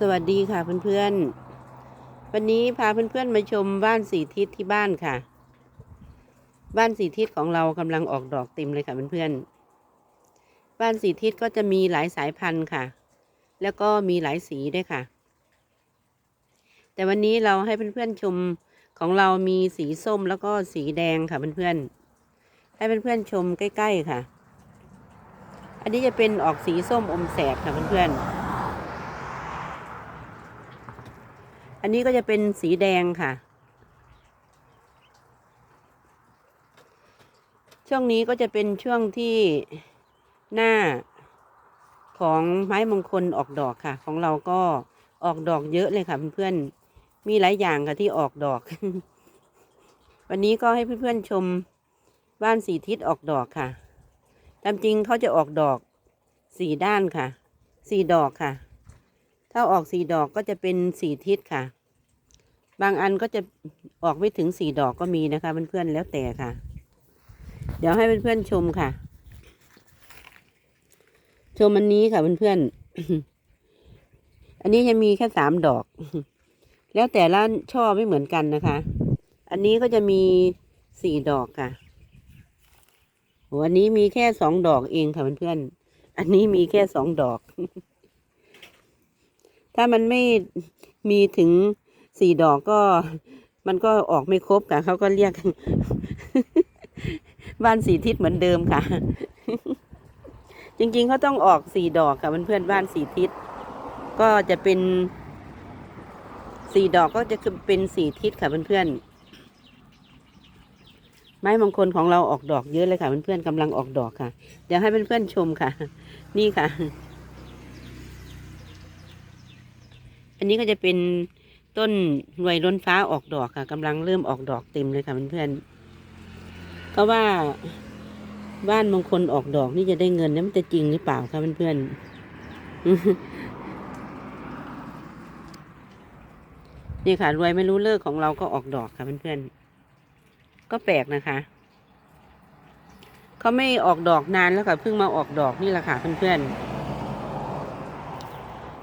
สวัสดีค่ะเพื่อนๆ วันนี้พาเพื่อนๆมาชมบ้านสีทิศที่บ้านค่ะ บ้านสีทิศของเรากำลังออกดอกเต็มเลยค่ะเพื่อนๆ บ้านสีทิศก็จะมีหลายสายพันธุ์ค่ะ แล้วก็มีหลายสีด้วยค่ะ แต่วันนี้เราให้เพื่อนๆชมของเรามีสีส้มแล้วก็สีแดงค่ะเพื่อนๆ ให้เพื่อนๆชมใกล้ ๆค่ะ อันนี้จะเป็นออกสีส้มอมแสบค่ะเพื่อนๆ อันนี้ก็จะเป็นสีแดงค่ะ ช่วงนี้ก็จะเป็นช่วงที่หน้าของไม้มงคลออกดอกค่ะ ของเราก็ออกดอกเยอะเลยค่ะเพื่อนๆ มีหลายอย่างค่ะที่ออกดอก วันนี้ก็ให้เพื่อนๆชมบ้านสีทิศออกดอกค่ะ ตามจริงเขาจะออกดอกสี่ด้านค่ะ สี่ดอกค่ะ ถ้าออกสี่ดอกก็จะเป็นสี่ทิศค่ะ บางอันก็จะออกไม่ถึงสี่ดอกก็มีนะคะเพื่อนๆแล้วแต่ค่ะ เดี๋ยวให้เพื่อนๆชมค่ะ ชมอันนี้ค่ะเพื่อนๆอันนี้จะมีแค่สามดอก แล้วแต่ละช่อไม่เหมือนกันนะคะ อันนี้ก็จะมีสี่ดอกค่ะโหอันนี้มีแค่สองดอกเองค่ะเพื่อนๆอันนี้มีแค่สองดอก ถ้ามันไม่มีถึง สี่ดอกก็มันก็ออกไม่ครบค่ะเขาก็เรียกบ้านสีทิศเหมือนเดิมค่ะ จริงๆเขาต้องออกสี่ดอกค่ะเพื่อนๆบ้านสีทิศก็จะเป็นสี่ดอกก็จะคือเป็นสี่ทิศค่ะเพื่อนๆไม้มงคลของเราออกดอกเยอะเลยค่ะเพื่อนๆกำลังออกดอกค่ะเดี๋ยวให้เพื่อนๆชมค่ะ นี่ค่ะ อันนี้ก็จะเป็น ต้นหน่วยล้นฟ้าออกดอกค่ะกำลังเริ่มออกดอกเต็มเลยค่ะเพื่อนๆก็ว่าบ้านมงคลออกดอกนี่จะได้เงินนี่มันจะจริงหรือเปล่าคะเพื่อนๆนี่ค่ะรวยไม่รู้เลิกของเราก็ออกดอกค่ะเพื่อนๆก็แปลกนะคะเขาไม่ออกดอกนานแล้วค่ะเพิ่งมาออกดอกนี่แหละค่ะเพื่อน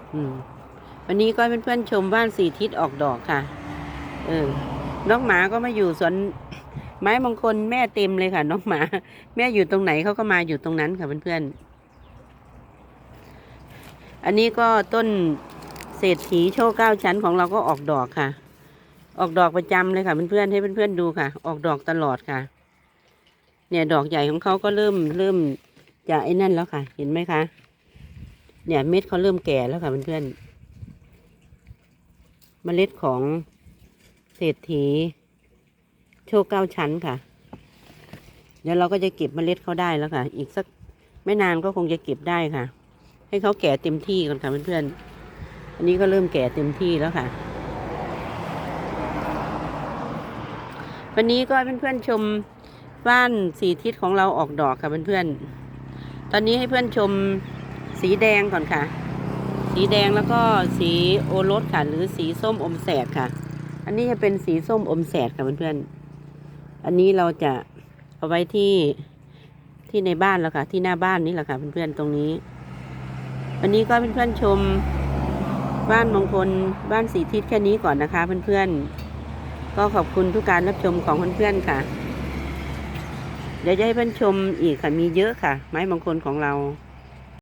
ๆอืม วันนี้ก็ให้เพื่อนๆชมบ้านสี่ทิศออกดอกค่ะ เออ น้องหมาก็มาอยู่สวนไม้มงคลแม่เต็มเลยค่ะ น้องหมา แม่อยู่ตรงไหนเขาก็มาอยู่ตรงนั้นค่ะเพื่อนๆ อันนี้ก็ต้นเศรษฐีโชคเก้าชั้นของเราก็ออกดอกค่ะ ออกดอกประจำเลยค่ะเพื่อนๆให้เพื่อนๆดูค่ะ ออกดอกตลอดค่ะ เนี่ยดอกใหญ่ของเขาก็เริ่มเริ่มจะไอ้นั่นแล้วค่ะ เห็นไหมคะ เนี่ยเม็ดเขาเริ่มแก่แล้วค่ะเพื่อนๆ เมล็ดของเศรษฐี โชคเก้าชั้นค่ะ เดี๋ยวเราก็จะเก็บเมล็ดเขาได้แล้วค่ะ อีกสักไม่นานก็คงจะเก็บได้ค่ะ ให้เขาแก่เต็มที่ก่อนค่ะเพื่อนๆอันนี้ก็เริ่มแก่เต็มที่แล้วค่ะ วันนี้ก็เพื่อนๆชมบ้านสีทิศของเราออกดอกค่ะเพื่อนๆตอนนี้ให้เพื่อนชมสีแดงก่อนค่ะ สีแดงแล้วก็สีโอรสค่ะ หรือสีส้มอมแสดค่ะ อันนี้จะเป็นสีส้มอมแสดค่ะเพื่อนๆ อันนี้เราจะเอาไว้ที่ที่ในบ้านแล้วค่ะ ที่หน้าบ้านนี่แหละค่ะเพื่อนๆตรงนี้ วันนี้ก็เพื่อนๆชมบ้านมงคลบ้านสีทิศแค่นี้ก่อนนะคะ เพื่อนๆ ก็ขอบคุณทุกการรับชมของเพื่อนๆค่ะ เดี๋ยวจะให้เพื่อนชมอีกค่ะมีเยอะค่ะ ไม้มงคลของเรา